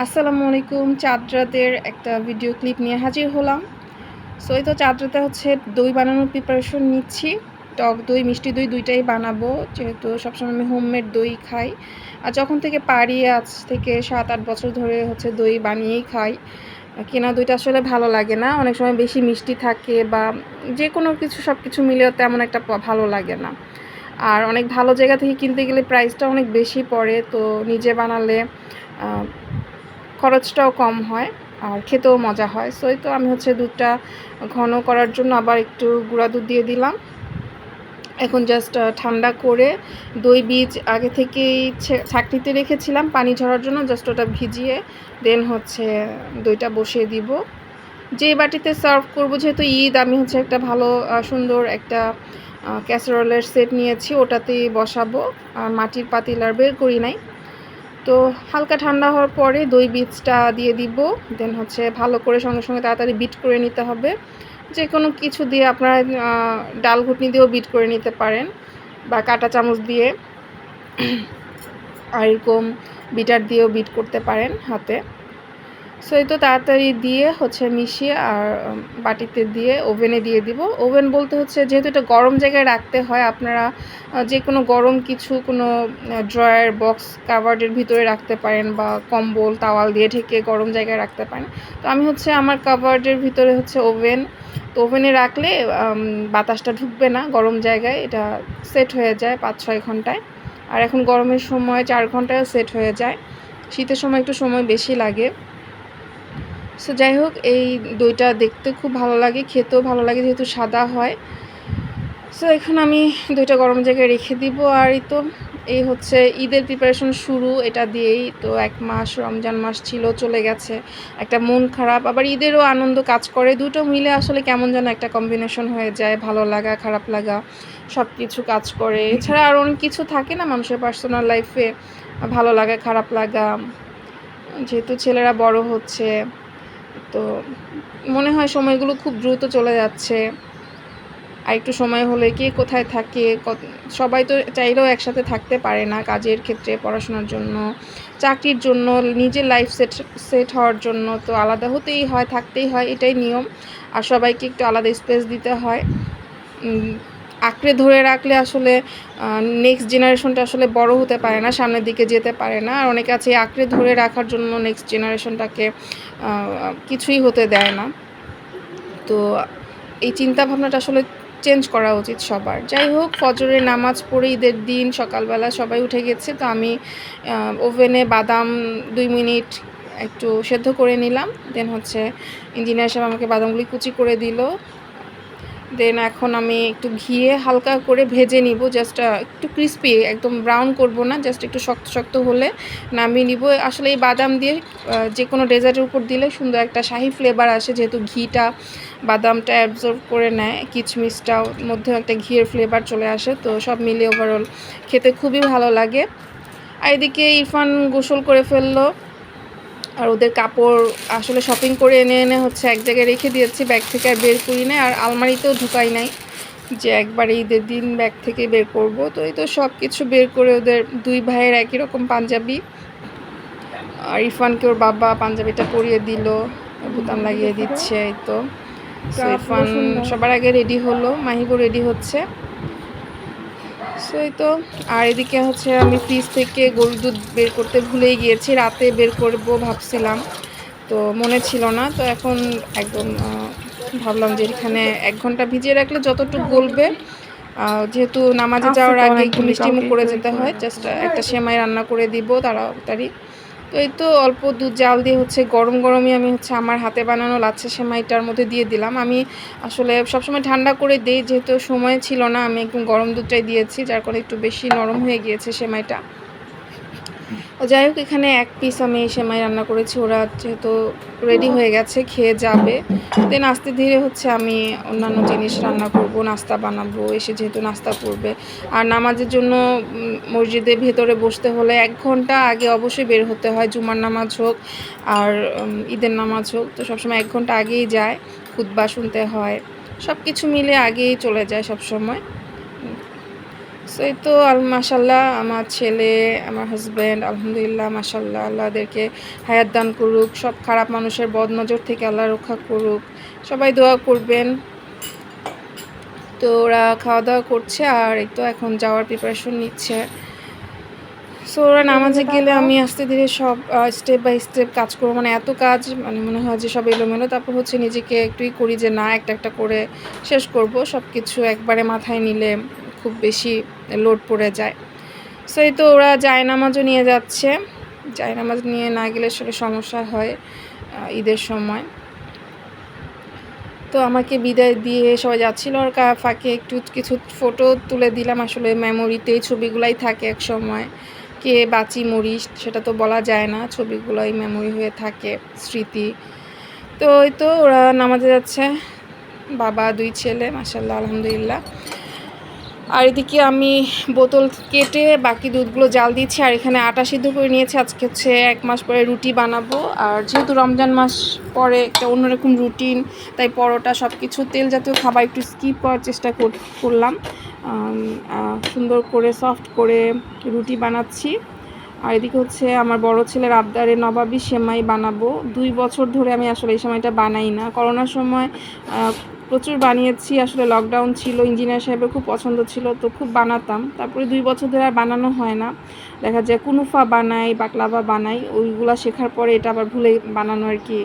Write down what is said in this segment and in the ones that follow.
আসসালামু আলাইকুম চাঁদ রাতের একটা ভিডিও ক্লিপ নিয়ে হাজির হলাম। সো এই তো চাঁদ রাতে হচ্ছে দই বানানোর প্রিপারেশন নিচ্ছি। টক দই, মিষ্টি দই দুইটাই বানাবো, যেহেতু সবসময় আমি হোমমেড দই খাই। আর যখন থেকে পারি, আজ থেকে সাত, আট বছর ধরে হচ্ছে দই বানিয়েই খাই। কেনা দইটা আসলে ভালো লাগে না। অনেক সময় বেশি মিষ্টি থাকে বা যে কোনো কিছু সব কিছু মিলেও তেমন একটা ভালো লাগে না। আর অনেক ভালো জায়গা থেকে কিনতে গেলে প্রাইসটা অনেক বেশি পড়ে। তো নিজে বানালে খরচটাও কম হয় আর খেতেও মজা হয়। সো তো আমি হচ্ছে দুধটা ঘন করার জন্য আবার একটু গুঁড়া দুধ দিয়ে দিলাম। এখন জাস্ট ঠান্ডা করে দই বীজ আগে থেকেই ছে- রেখেছিলাম পানি ঝরার জন্য জাস্ট ওটা ভিজিয়ে দেন হচ্ছে দইটা বসিয়ে দিব। যে বাটিতে সার্ভ করব, যেহেতু ঈদ, আমি হচ্ছে একটা ভালো সুন্দর একটা ক্যাসারোলের সেট নিয়েছি, ওটাতেই বসাবো। আর মাটির পাতিল আর বের করি নাই। তো হালকা ঠান্ডা হওয়ার পরে দই বীজটা দিয়ে দিব। দেন হচ্ছে ভালো করে সঙ্গে সঙ্গে তাড়াতাড়ি বিট করে নিতে হবে। যে কোনো কিছু দিয়ে আপনারা ডাল ঘুটনি দিয়েও বিট করে নিতে পারেন বা কাটা চামচ দিয়ে। আর এরকম বিটার দিয়েও বিট করতে পারেন হাতে। সো এই তো তাড়াতাড়ি দিয়ে হচ্ছে মিশিয়ে আর বাটিতে দিয়ে ওভেনে দিয়ে দিব। ওভেন বলতে হচ্ছে যেহেতু এটা গরম জায়গায় রাখতে হয়, আপনারা যে কোনো গরম কিছু কোনো ড্রয়ার বক্স, কাভার্ডের ভিতরে রাখতে পারেন বা কম্বল, তাওয়াল দিয়ে ঢেকে গরম জায়গায় রাখতে পারেন। তো আমি হচ্ছে আমার কাভার্ডের ভিতরে হচ্ছে ওভেন। তো ওভেনে রাখলে বাতাসটা ঢুকবে না গরম জায়গায়, এটা সেট হয়ে যায় পাঁচ ছয় ঘন্টায়। আর এখন গরমের সময় চার ঘন্টায় সেট হয়ে যায়। শীতের সময় একটু সময় বেশি লাগে। সো যাই হোক, এই দইটা দেখতে খুব ভালো লাগে, খেতেও ভালো লাগে যেহেতু সাদা হয়। সো এখন আমি দইটা গরম জায়গায় রেখে দিব। আর এই তো, এই হচ্ছে ঈদের প্রিপারেশন শুরু, এটা দিয়েই তো এক মাস, রমজান মাস ছিল, চলে গেছে। একটা মন খারাপ, আবার ঈদেরও আনন্দ কাজ করে। দুটো মিলে আসলে কেমন যেন একটা কম্বিনেশন হয়ে যায়, ভালো লাগা, খারাপ লাগা সব কিছু কাজ করে। এছাড়া আর অনেক কিছু থাকে না মানুষের পার্সোনাল লাইফে ভালো লাগা, খারাপ লাগা। যেহেতু ছেলেরা বড় হচ্ছে তো মনে হয় সময়গুলো খুব দ্রুত চলে যাচ্ছে। আর একটু সময় হলে কে কোথায় থাকে সবাই তো চাইলেও একসাথে থাকতে পারে না কাজের ক্ষেত্রে, পড়াশোনার জন্য, চাকরির জন্য, নিজের লাইফ সেট সেট হওয়ার জন্য, তো আলাদা হতেই হয়, থাকতেই হয়, এটাই নিয়ম। আর সবাইকে একটু আলাদা স্পেস দিতে হয়। আঁকড়ে ধরে রাখলে আসলে নেক্সট জেনারেশনটা আসলে বড় হতে পারে না, সামনের দিকে যেতে পারে না। আর অনেকে আছে আঁকড়ে ধরে রাখার জন্য নেক্সট জেনারেশনটাকে কিছুই হতে দেয় না। তো এই চিন্তা ভাবনাটা আসলে চেঞ্জ করা উচিত সবার। যাই হোক, ফজরের নামাজ পড়ে ঈদের দিন সকালবেলা সবাই উঠে গেছে, তো আমি ওভেনে বাদাম দুই মিনিট একটু সেদ্ধ করে নিলাম। দেন হচ্ছে ইঞ্জিনিয়ার সাহেব আমাকে বাদামগুলি কুচি করে দিল। দেন এখন আমি একটু ঘিয়ে হালকা করে ভেজে নিব জাস্ট একটু ক্রিস্পি একদম ব্রাউন করব না জাস্ট একটু শক্ত শক্ত হলে নামিয়ে নিব। আসলে এই বাদাম দিয়ে যে কোনো ডেজার্টের উপর দিলে সুন্দর একটা শাহি ফ্লেভার আসে, যেহেতু ঘিটা বাদামটা অ্যাবজর্ব করে নেয়, কিচমিচটাও মধ্যেও একটা ঘিয়ের ফ্লেভার চলে আসে, তো সব মিলিয়ে ওভারঅল খেতে খুবই ভালো লাগে। আর এদিকে ইরফান গোসল করে ফেলল। আর ওদের কাপড় আসলে শপিং করে এনে এনে হচ্ছে এক জায়গায় রেখে দিয়েছি ব্যাগ থেকে আর বের করি নাই। আর আলমারিতেও ঢুকাই নাই যে একবার ঈদের দিন ব্যাগ থেকে বের করব। তো এই তো সব কিছু বের করে ওদের দুই ভাইয়ের একই রকম পাঞ্জাবি। আর ইরফানকে ওর বাবা পাঞ্জাবিটা পরিয়ে দিল বোতাম লাগিয়ে দিচ্ছে এই তো। ইরফান সবার আগে রেডি হলো মাহিবও রেডি হচ্ছে। সো এই তো। আর এদিকে হচ্ছে আমি ফ্রিজ থেকে গরুর দুধ বের করতে ভুলেই গিয়েছি রাতে বের করব ভাবছিলাম তো মনে ছিল না তো এখন একদম ভাবলাম যে এখানে এক ঘণ্টা ভিজিয়ে রাখলে যতটুকু গলবে যেহেতু নামাজে আচ্ছা, যাওয়ার আগে একটু মিষ্টিমুখ করে যেতে হয় জাস্ট একটা সেমাই রান্না করে দিব তাড়াতাড়ি। তো এই তো অল্প দুধ জাল দিয়ে হচ্ছে গরম গরমই আমি হচ্ছে আমার হাতে বানানো লাচ্ছা সেমাইটার মধ্যে দিয়ে দিলাম। আমি আসলে সবসময় ঠান্ডা করে দিই, যেহেতু সময় ছিল না, আমি একদম গরম দুধটাই দিয়েছি, যার কারণে একটু বেশি নরম হয়ে গিয়েছে সেমাইটা। যাই হোক, এখানে এক পিস আমি সেমাই রান্না করেছি। ওরা যেহেতু রেডি হয়ে গেছে, খেয়ে যাবে। দেন আস্তে ধীরে হচ্ছে আমি অন্যান্য জিনিস রান্না করব, নাস্তা বানাবো, এসে যেহেতু নাস্তা করবে। আর নামাজের জন্য মসজিদের ভেতরে বসতে হলে এক ঘণ্টা আগে অবশ্যই বের হতে হয়, জুমার নামাজ হোক আর ঈদের নামাজ হোক। তো সবসময় এক ঘণ্টা আগেই যায়, খুতবা শুনতে হয়। সব কিছু মিলে আগেই চলে যায় সব সময় সো এই তো আল মাশাল্লাহ আমার ছেলে আমার হাজব্যান্ড আলহামদুলিল্লাহ মাশাল্লাহ আল্লাহদেরকে হায়াত দান করুক সব খারাপ মানুষের বদনজর থেকে আল্লাহ রক্ষা করুক। সবাই দোয়া করবেন। তো ওরা খাওয়া দাওয়া করছে আর এই তো এখন যাওয়ার প্রিপারেশন নিচ্ছে। সো ওরা নামাজে গেলে আমি আস্তে ধীরে সব স্টেপ বাই স্টেপ কাজ করব। মানে এত কাজ মানে মনে হয় যে সব এলোমেলো। তারপর হচ্ছে নিজেকে একটুই করি যে না একটা একটা করে শেষ করব। সব কিছু একবারে মাথায় নিলে খুব বেশি লোড পড়ে যায়। সো এই তো ওরা জায়নামাজও নিয়ে যাচ্ছে। জায়নামাজ নিয়ে না গেলে আসলে সমস্যা হয় ঈদের সময়। তো আমাকে বিদায় দিয়ে সবাই যাচ্ছিল আর কা- ফাঁকে একটু কিছু ফটো তুলে দিলাম। আসলে মেমোরিতে ছবিগুলাই থাকে এক সময়। কে বাঁচি মরি সেটা তো বলা যায় না। ছবিগুলোই মেমোরি হয়ে থাকে, স্মৃতি। তো ওই তো ওরা নামাজে যাচ্ছে। বাবা, দুই ছেলে মাসাল্লাহ আলহামদুলিল্লাহ। আর এদিকে আমি বোতল কেটে বাকি দুধগুলো জাল দিচ্ছি আর এখানে আটা সিদ্ধ করে নিয়েছি। আজকে হচ্ছে এক মাস পরে রুটি বানাবো। আর যেহেতু রমজান মাস পরে একটা অন্যরকম রুটিন, তাই পরোটা সব কিছু তেল জাতীয় খাবার একটু স্কিপ করার চেষ্টা কর- করলাম। সুন্দর করে সফট করে রুটি বানাচ্ছি। আর এদিকে হচ্ছে আমার বড় ছেলের আবদারে নবাবী সেমাই বানাবো। দুই বছর ধরে আমি আসলে এই সময়টা বানাই না। করোনার সময় প্রচুর বানিয়েছি, আসলে লকডাউন ছিল ইঞ্জিনিয়ার সাহেবের খুব পছন্দ ছিল, তো খুব বানাতাম। তারপরে দুই বছর ধরে আর বানানো হয় না। দেখা যায় কুনুফা বানাই বাকলাভা বানাই, ওইগুলা শেখার পরে এটা আবার ভুলে বানানো আর কি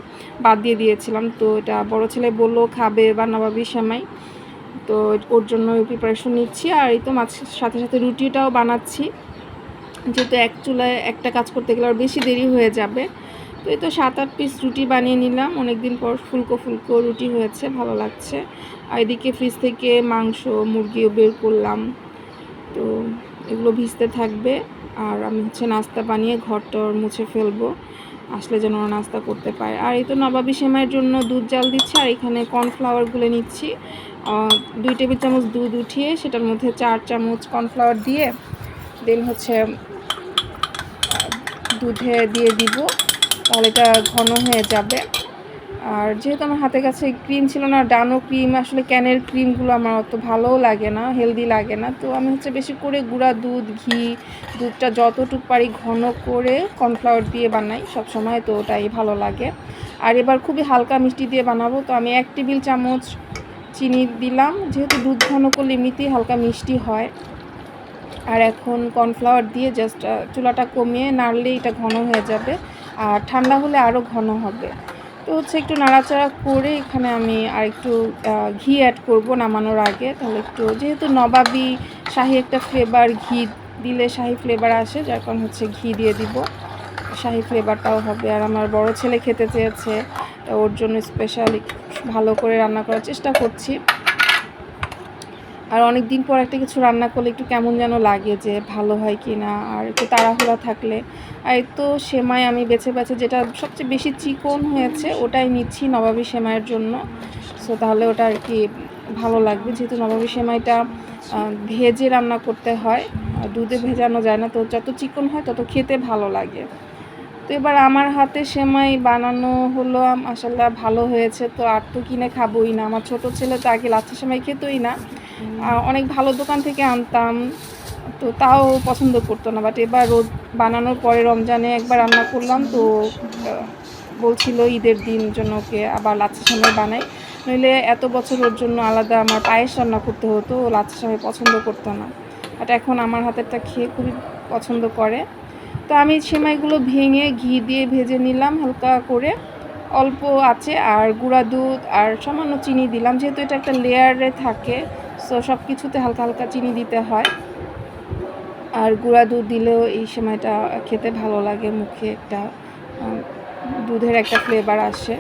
বাদ দিয়ে দিয়েছিলাম। তো এটা বড় ছেলে বলল, খাবে বা নবাবী সেমাই তো ওর জন্য প্রিপারেশন নিচ্ছি। আর এই তো মাছের সাথে সাথে রুটিটাও বানাচ্ছি। যেহেতু এক চুলায় একটা কাজ করতে গেলে আর বেশি দেরি হয়ে যাবে। তো এই তো সাত, আট পিস রুটি বানিয়ে নিলাম। অনেক দিন পর ফুলকো ফুলকো রুটি হয়েছে, ভালো লাগছে। আর এদিকে ফ্রিজ থেকে মাংস, মুরগিও বের করলাম। তো এগুলো ভিজতে থাকবে। আর আমি হচ্ছে নাস্তা বানিয়ে ঘরটর মুছে ফেলব। আসলে যেন ওরা নাস্তা করতে পারে। আর এই তো নবাবী সেমাইয়ের জন্য দুধ জাল দিচ্ছি, আর এখানে কর্নফ্লাওয়ার গুলে নিচ্ছি। দুই টেবিল চামচ দুধ উঠিয়ে সেটার মধ্যে চার চামচ কর্নফ্লাওয়ার দিয়ে দেন হচ্ছে দুধে দিয়ে দিব। তাহলে এটা ঘন হয়ে যাবে। আর যেহেতু আমার হাতে কাছে ক্রিম ছিল না, ডানো ক্রিম আসলে ক্যানের ক্রিমগুলো আমার অত ভালোও লাগে না হেলদি লাগে না। তো আমি হচ্ছে বেশি করে গুঁড়া দুধ, ঘি, দুধটা যতটুক পারি ঘন করে কর্নফ্লাওয়ার দিয়ে বানাই সব সময় তো ওটাই ভালো লাগে। আর এবার খুবই হালকা মিষ্টি দিয়ে বানাবো, তো আমি এক টেবিল চামচ চিনি দিলাম। যেহেতু দুধ ঘন করলে এমনিতেই হালকা মিষ্টি হয়। আর এখন কর্নফ্লাওয়ার দিয়ে জাস্ট চুলাটা কমিয়ে নাড়লে এটা ঘন হয়ে যাবে। আর ঠান্ডা হলে আরও ঘন হবে। তো হচ্ছে একটু নাড়াচাড়া করে এখানে আমি আর একটু ঘি অ্যাড করব নামানোর আগে। তাহলে একটু, যেহেতু নবাবী শাহি একটা ফ্লেভার ঘি দিলে শাহি ফ্লেভার আসে, যার কারণ হচ্ছে ঘি দিয়ে দিব। শাহি ফ্লেভারটাও হবে। আর আমার বড় ছেলে খেতে চেয়েছে ওর জন্য স্পেশালি ভালো করে রান্না করার চেষ্টা করছি। আর অনেক দিন পর একটা কিছু রান্না করলে একটু কেমন যেন লাগে যে ভালো হয় কি না, আর একটু তাড়াহুড়া থাকলে। আর তো সেমাই আমি বেছে বেছে যেটা সবচেয়ে বেশি চিকন হয়েছে ওটাই নিচ্ছি নবাবী সেমাইয়ের জন্য। সো তাহলে ওটা আর কি ভালো লাগবে। যেহেতু নবাবী সেমাইটা ভেজে রান্না করতে হয়। দুধে ভেজানো যায় না। তো যত চিকন হয় তত খেতে ভালো লাগে। তো এবার আমার হাতে সেমাই বানানো হলো আসলে ভালো হয়েছে। তো আর তো কিনে খাবোই না। আমার ছোট ছেলে তো আগে লাচ্ছা সেমাই খেতই না। অনেক ভালো দোকান থেকে আনতাম। তো তাও পছন্দ করতো না। বাট এবার রোদ বানানোর পরে রমজানে একবার রান্না করলাম। তো বলছিল ঈদের দিন জন্য ওকে আবার লাচ্ছা সেমাই বানাই। নইলে এত বছর ওর জন্য আলাদা আমার পায়েস রান্না করতে হতো। লাচ্ছা সেমাই পছন্দ করতো না। বাট এখন আমার হাতেরটা খেয়ে খুবই পছন্দ করে। তো আমি সেমাইগুলো ভেঙে ঘি দিয়ে ভেজে নিলাম হালকা করে। অল্প আছে আর গুঁড়া দুধ আর সামান্য চিনি দিলাম, যেহেতু এটা একটা লেয়ারে থাকে সো সব কিছুতে হালকা হালকা চিনি দিতে হয়। আর গুঁড়া দুধ দিলেও এই সময়টা খেতে ভালো লাগে, মুখে একটা দুধের একটা ফ্লেভার আসে।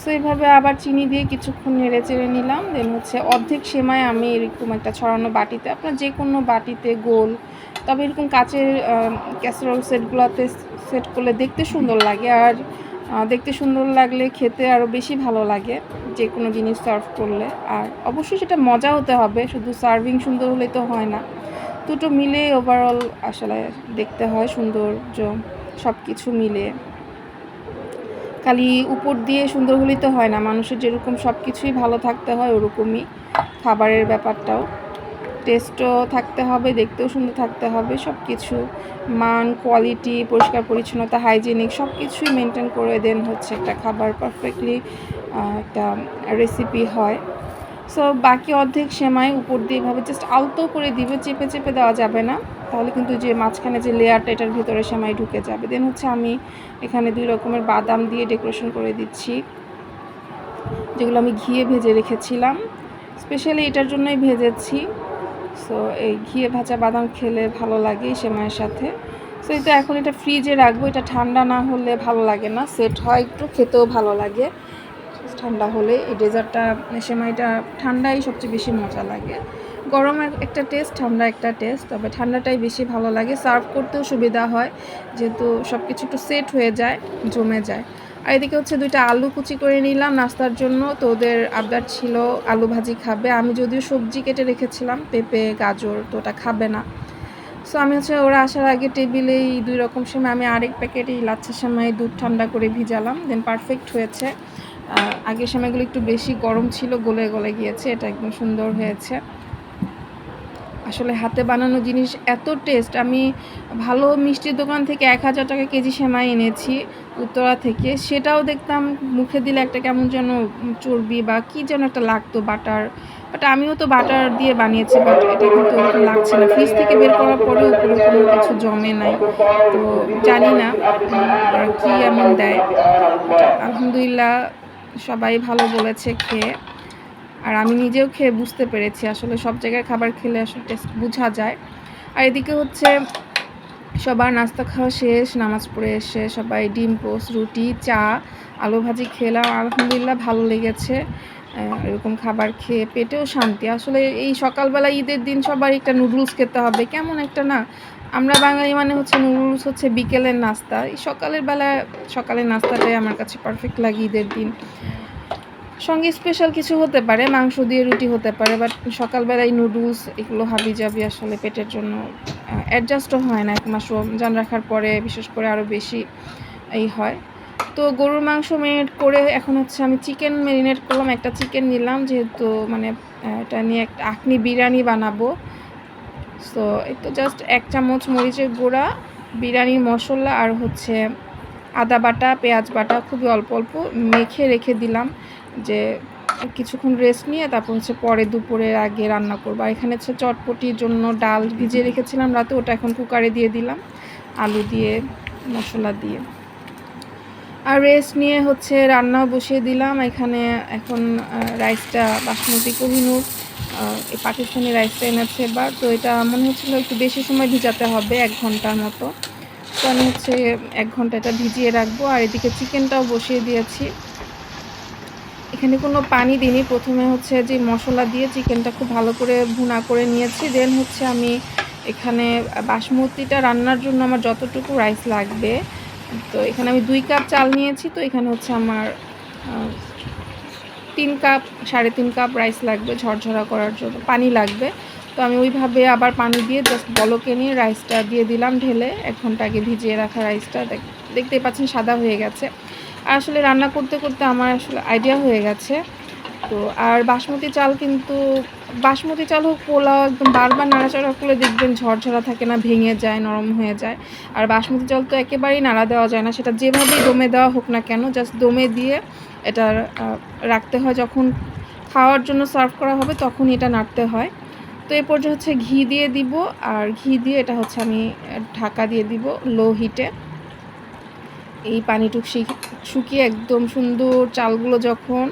সো এইভাবে আবার চিনি দিয়ে কিছুক্ষণ নেড়ে চেড়ে নিলাম। দেন হচ্ছে অর্ধেক সেমায় আমি এরকম একটা ছড়ানো বাটিতে, আপনার যে কোনো বাটিতে গোল, তবে এরকম কাচের ক্যাসারোল সেটগুলোতে সেট করলে দেখতে সুন্দর লাগে আর দেখতে সুন্দর লাগলে খেতে আরও বেশি ভালো লাগে যে কোনো জিনিস সার্ভ করলে। আর অবশ্যই সেটা মজা হতে হবে, শুধু সার্ভিং সুন্দর হলে তো হয় না। দুটো মিলে ওভারঅল আসলে দেখতে হয় সৌন্দর্য সব কিছু মিলে। খালি উপর দিয়ে সুন্দর হলেই তো হয় না। মানুষের যেরকম সব কিছুই ভালো থাকতে হয়, ওরকমই খাবারের ব্যাপারটাও। টেস্টও থাকতে হবে, দেখতেও সুন্দর থাকতে হবে সব কিছু মান কোয়ালিটি পরিষ্কার, পরিচ্ছন্নতা হাইজেনিক সব কিছুই মেনটেন করে দেন হচ্ছে একটা খাবার পারফেক্টলি একটা রেসিপি হয়। সো বাকি অর্ধেক সেমাই উপর দিয়ে এভাবে জাস্ট আলতো করে দিবে, চেপে চেপে দেওয়া যাবে না। তাহলে কিন্তু যে মাঝখানে যে লেয়ারটা এটার ভিতরে সেমাই ঢুকে যাবে। দেন হচ্ছে আমি এখানে দুই রকমের বাদাম দিয়ে ডেকোরেশন করে দিচ্ছি, যেগুলো আমি ঘিয়ে ভেজে রেখেছিলাম। স্পেশালি এটার জন্যই ভেজেছি। সো এই ঘিয়ে ভাজা বাদাম খেলে ভালো লাগে সেমাইয়ের সাথে। সো এটা এখন এটা ফ্রিজে রাখব। এটা ঠান্ডা না হলে ভালো লাগে না। সেট হয় একটু, খেতেও ভালো লাগে। ঠান্ডা হলে এই ডেজার্টটা সেমাইটা ঠান্ডাই সবচেয়ে বেশি মজা লাগে। গরম এক- একটা টেস্ট ঠান্ডা একটা টেস্ট তবে ঠান্ডাটাই বেশি ভালো লাগে। সার্ভ করতেও সুবিধা হয়, যেহেতু সব কিছু একটু সেট হয়ে যায়, জমে যায়। আর এদিকে হচ্ছে দুইটা আলু কুচি করে নিলাম নাস্তার জন্য। তো ওদের আবদার ছিল আলু ভাজি খাবে। আমি যদিও সবজি কেটে রেখেছিলাম, পেঁপে, গাজর, তো ওটা খাবে না। সো আমি হচ্ছে ওরা আসার আগে টেবিলেই দুই রকম সময় আমি আরেক প্যাকেটই লাচ্ছার সময় দুধ ঠান্ডা করে ভিজালাম। দেন পারফেক্ট হয়েছে। আগের সময়গুলো একটু বেশি গরম ছিল, গলে গলে গিয়েছে, এটা একদম সুন্দর হয়েছে। আসলে হাতে বানানো জিনিস এত টেস্ট আমি ভালো মিষ্টির দোকান থেকে এক হাজার টাকা কেজি সেমাই এনেছি উত্তরা থেকে। সেটাও দেখতাম মুখে দিলে একটা কেমন যেন চর্বি বা কি যেন একটা লাগতো বাটার। বাট আমিও তো বাটার দিয়ে বানিয়েছি বাট এটা কিন্তু লাগছে না। ফ্রিজ থেকে বের করার পরেও কোনো কোনো কিছু জমে নাই। তো জানি না কী এমন দেয়। আলহামদুলিল্লাহ, সবাই ভালো বলেছে খেয়ে। আর আমি নিজেও খেয়ে বুঝতে পেরেছি, আসলে সব জায়গায় খাবার খেলে আসলে টেস্ট বোঝা যায়। আর এদিকে হচ্ছে সবার নাস্তা খাওয়া শেষ, নামাজ পড়ে এসে সবাই ডিম পোস্ট রুটি, চা, আলু ভাজি খেলাম। আলহামদুলিল্লাহ ভালো লেগেছে। এরকম খাবার খেয়ে পেটেও শান্তি। আসলে এই সকালবেলা ঈদের দিন সবার একটা নুডলস খেতে হবে। কেমন একটা না, আমরা বাঙালি মানে হচ্ছে নুডলস হচ্ছে বিকেলের নাস্তা। এই সকালের বেলা সকালের নাস্তাটাই আমার কাছে পারফেক্ট লাগে ঈদের দিন। সঙ্গে স্পেশাল কিছু হতে পারে, মাংস দিয়ে রুটি হতে পারে বাট সকালবেলায় নুডলস এগুলো হাবি যাবি আসলে পেটের জন্য অ্যাডজাস্টও হয় না এক মাস রমজান রাখার পরে বিশেষ করে আরও বেশি এই হয়। তো গরুর মাংস ম্যারিনেট করে এখন হচ্ছে আমি চিকেন ম্যারিনেট করলাম, একটা চিকেন নিলাম, যেহেতু মানে এটা নিয়ে একটা আখনি বিরিয়ানি বানাবো। সো এই তো জাস্ট এক চামচ মরিচের গুঁড়া বিরিয়ানির মশলা আর হচ্ছে আদা বাটা, পেঁয়াজ বাটা, খুবই অল্প অল্প মেখে রেখে দিলাম। যে কিছুক্ষণ রেস্ট নিয়ে তারপর হচ্ছে পরে দুপুরের আগে রান্না করব। আর এখানে হচ্ছে চটপটির জন্য ডাল ভিজিয়ে রেখেছিলাম রাতে, ওটা এখন কুকারে দিয়ে দিলাম। আলু দিয়ে, মশলা দিয়ে। আর রেস্ট নিয়ে হচ্ছে রান্না বসিয়ে দিলাম। এখানে এখন রাইসটা বাসমতি কহিনুর এই পাকিস্তানি রাইসটা এনেছে এবার। তো এটা মনে হচ্ছিল একটু বেশি সময় ভিজাতে হবে, এক ঘণ্টার মতো। তো আমি হচ্ছে এক ঘণ্টা এটা ভিজিয়ে রাখব। আর এদিকে চিকেনটাও বসিয়ে দিয়েছি। এখানে কোনো পানি দিইনি। প্রথমে হচ্ছে যে মশলা দিয়ে চিকেনটা খুব ভালো করে ভুনা করে নিয়েছি। দেন হচ্ছে আমি এখানে বাসমতিটা রান্নার জন্য আমার যতটুকু রাইস লাগবে, তো এখানে আমি দুই কাপ চাল নিয়েছি, তো এখানে হচ্ছে আমার তিন কাপ সাড়ে তিন কাপ রাইস লাগবে ঝরঝরা করার জন্য, পানি লাগবে। তো আমি ওইভাবে আবার পানি দিয়ে জাস্ট বলকে নিয়ে রাইসটা দিয়ে দিলাম ঢেলে। এক ঘণ্টা আগে ভিজিয়ে রাখা রাইসটা দেখ- দেখতেই পাচ্ছেন সাদা হয়ে গেছে। আসলে রান্না করতে করতে আমার আসলে আইডিয়া হয়ে গেছে। তো আর বাসমতি চাল কিন্তু, বাসমতি চাল হোক, পোলাও একদম বারবার নাড়াচাড়া করলে দেখবেন ঝরঝরা থাকে না, ভেঙে যায়, নরম হয়ে যায়। আর বাসমতি চাল তো একেবারেই নাড়া দেওয়া যায় না, সেটা যেভাবেই দমে দেওয়া হোক না কেন জাস্ট দমে দিয়ে এটা রাখতে হয়। যখন খাওয়ার জন্য সার্ভ করা হবে তখন এটা নাড়তে হয়। তো এ পর্যায়ে হচ্ছে ঘি দিয়ে দিব, আর ঘি দিয়ে এটা হচ্ছে আমি ঢাকা দিয়ে দিব লো হিটে এই পানিটুক শুকিয়ে একদম সুন্দর চালগুলো যখন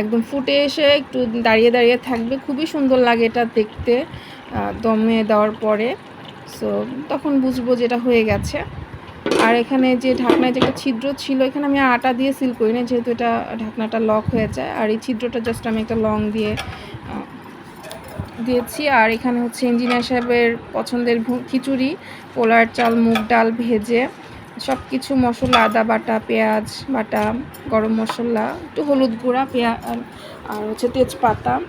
একদম ফুটে এসে একটু দাঁড়িয়ে দাঁড়িয়ে থাকবে, খুবই সুন্দর লাগে এটা দেখতে দমে দেওয়ার পরে। সো তখন বুঝব যে এটা হয়ে গেছে। আর এখানে যে ঢাকনায় যে একটা ছিদ্র ছিল, এখানে আমি আটা দিয়ে সিল করি না যেহেতু এটা ঢাকনাটা লক হয়ে যায়। আর এই ছিদ্রটা জাস্ট আমি একটা লং দিয়ে দিয়েছি। আর এখানে হচ্ছে ইঞ্জিনিয়ার সাহেবের পছন্দের খিচুড়ি পোলার চাল, মুগ ডাল ভেজে। সব কিছু মশলা, আদা বাটা, পেঁয়াজ বাটা, গরম মশলা, একটু হলুদ গুঁড়া, পেঁয়া, আর- হচ্ছে তেজপাতা।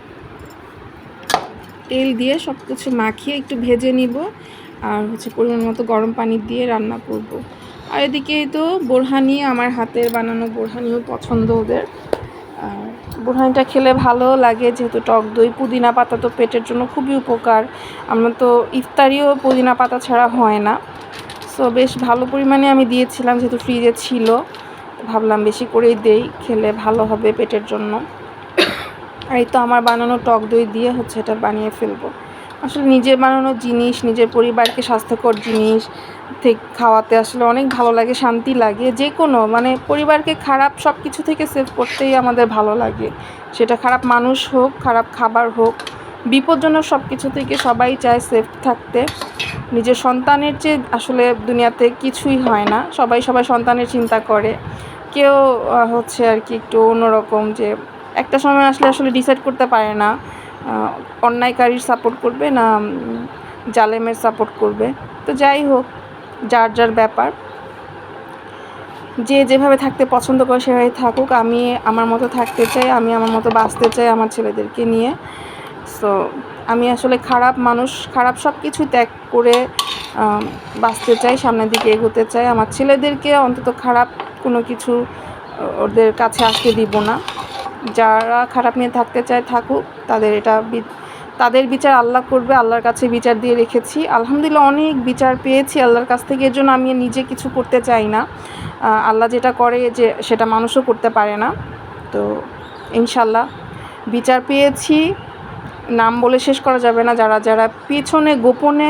তেল দিয়ে সব কিছু মাখিয়ে একটু ভেজে নিব আর হচ্ছে পরিমাণ মতো গরম পানি দিয়ে রান্না করব। আর এদিকে তো বোরহানি, আমার হাতের বানানো বোরহানিও পছন্দ ওদের। আর বোরহানিটা খেলে ভালো লাগে, যেহেতু টক দই, পুদিনা পাতা তো পেটের জন্য খুবই উপকার। আমরা তো ইফতারিও পুদিনা পাতা ছাড়া হয় না। সো বেশ ভালো পরিমাণে আমি দিয়েছিলাম, যেহেতু ফ্রিজে ছিল। ভাবলাম বেশি করেই দেই, খেলে ভালো হবে পেটের জন্য। আর এই তো আমার বানানো টক দই দিয়ে হচ্ছে এটা বানিয়ে ফেলব। আসলে নিজের বানানো জিনিস, নিজের পরিবারকে স্বাস্থ্যকর জিনিস থেকে খাওয়াতে আসলে অনেক ভালো লাগে, শান্তি লাগে। যে কোনো মানে পরিবারকে খারাপ সব কিছু থেকে সেভ করতেই আমাদের ভালো লাগে। সেটা খারাপ মানুষ হোক, খারাপ খাবার হোক, বিপজ্জনক সব কিছু থেকে সবাই চায় সেফ থাকতে। নিজের সন্তানের চেয়ে আসলে দুনিয়াতে কিছুই হয় না। সবাই সবাই সন্তানের চিন্তা করে। কেউ হচ্ছে আর কি একটু অন্যরকম যে একটা সময় আসলে আসলে ডিসাইড করতে পারে না অন্যায়কারীর সাপোর্ট করবে না জালেমের সাপোর্ট করবে। তো যাই হোক, যার যার ব্যাপার। যে যেভাবে থাকতে পছন্দ করে সেভাবে থাকুক। আমি আমার মতো থাকতে চাই, আমি আমার মতো বাঁচতে চাই আমার ছেলেদেরকে নিয়ে। সো আমি আসলে খারাপ মানুষ, খারাপ সব কিছু ত্যাগ করে বাঁচতে চাই, সামনের দিকে এগোতে চাই। আমার ছেলেদেরকে অন্তত খারাপ কোনো কিছু ওদের কাছে আসতে দিব না। যারা খারাপ নিয়ে থাকতে চায় থাকুক, তাদের এটা তাদের বিচার আল্লাহ করবে, আল্লাহর কাছে বিচার দিয়ে রেখেছি। আলহামদুলিল্লাহ অনেক বিচার পেয়েছি আল্লাহর কাছ থেকে, এর জন্য আমি নিজে কিছু করতে চাই না। আল্লাহ যেটা করে যে, সেটা মানুষও করতে পারে না। তো ইনশাল্লাহ বিচার পেয়েছি। নাম বলে শেষ করা যাবে না। যারা যারা পেছনে, গোপনে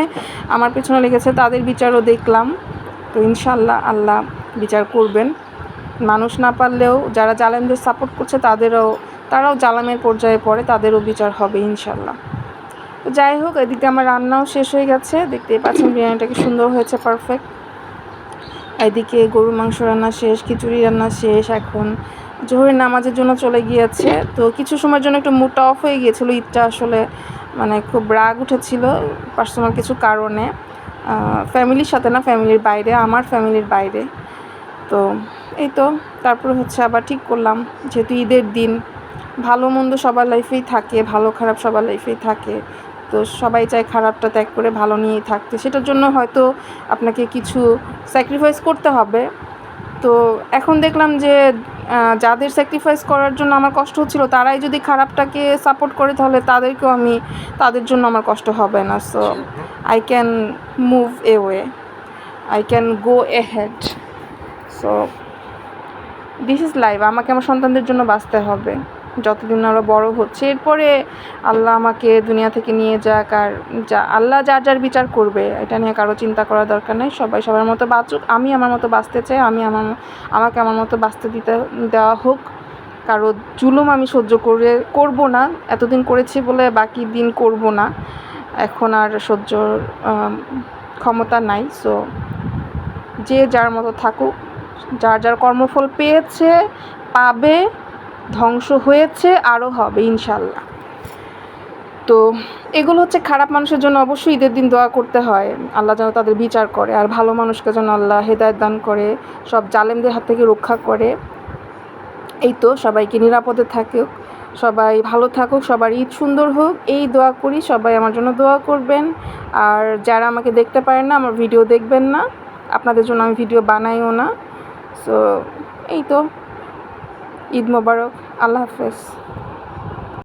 আমার পেছনে লেগেছে, তাদের বিচারও দেখলাম। তো ইনশাল্লাহ আল্লাহ বিচার করবেন। মানুষ না পারলেও যারা জালেমদের সাপোর্ট করছে, তাদেরও, তারাও জালামের পর্যায়ে পড়ে, তাদেরও বিচার হবে ইনশাল্লাহ তো যাই হোক, এদিকে আমার রান্নাও শেষ হয়ে গেছে। দেখতেই পাচ্ছেন বিরিয়ানিটা কি সুন্দর হয়েছে পারফেক্ট এদিকে গরুর মাংস রান্না শেষ, খিচুড়ি রান্না শেষ, এখন জোহরের নামাজের জন্য চলে গিয়েছে। তো কিছু সময়ের জন্য একটু মুডটা অফ হয়ে গিয়েছিল। ঈদটা আসলে মানে খুব রাগ উঠেছিল পার্সোনাল কিছু কারণে। ফ্যামিলির সাথে না ফ্যামিলির বাইরে, আমার ফ্যামিলির বাইরে। তো এই তো, তারপর হচ্ছে আবার ঠিক করলাম। যেহেতু ঈদের দিন, ভালো মন্দ সবার লাইফেই থাকে, ভালো খারাপ সবার লাইফেই থাকে। তো সবাই চায় খারাপটা ত্যাগ করে ভালো নিয়েই থাকতে। সেটার জন্য হয়তো আপনাকে কিছু স্যাক্রিফাইস করতে হবে। তো এখন দেখলাম যে যাদের স্যাক্রিফাইস করার জন্য আমার কষ্ট হচ্ছিল, তারাই যদি খারাপটাকে সাপোর্ট করে, তাহলে তাদেরকেও আমি, তাদের জন্য আমার কষ্ট হবে না। So I can move away I can go ahead so this is life আমাকে আমার সন্তানদের জন্য বাঁচতে হবে। যতদিন ওরা বড় হচ্ছে। এরপরে আল্লাহ আমাকে দুনিয়া থেকে নিয়ে যাক আর যা আল্লাহ যার যার বিচার করবে এটা নিয়ে কারও চিন্তা করার দরকার নেই। সবাই সবার মতো বাঁচুক। আমি আমার মতো বাঁচতে চাই আমি আমার আমাকে আমার মতো বাঁচতে দিতে দেওয়া হোক। কারও জুলুম আমি সহ্য করে করব না। এতদিন করেছি বলে বাকি দিন করব না। এখন আর সহ্যর আম, ক্ষমতা নাই। সো যে যার মতো থাকুক যার যার কর্মফল পেয়েছে পাবে। ধ্বংস হয়েছে আরও হবে, ইনশাল্লাহ। তো এগুলো হচ্ছে খারাপ মানুষের জন্য অবশ্যই ঈদের দিন দোয়া করতে হয়। আল্লাহ যেন তাদের বিচার করে, আর ভালো মানুষকে যেন আল্লাহ হেদায়ত দান করে, সব জালেমদের হাত থেকে রক্ষা করে। এই তো সবাইকে নিরাপদে থাকুক, সবাই ভালো থাকুক, সবার ঈদ সুন্দর হোক, এই দোয়া করি, সবাই আমার জন্য দোয়া করবেন। আর যারা আমাকে দেখতে পারেন না, আমার ভিডিও দেখবেন না, আপনাদের জন্য আমি ভিডিও বানাইও না। সো এই তো। ঈদ মোবারক আল্লাহ হাফেজ।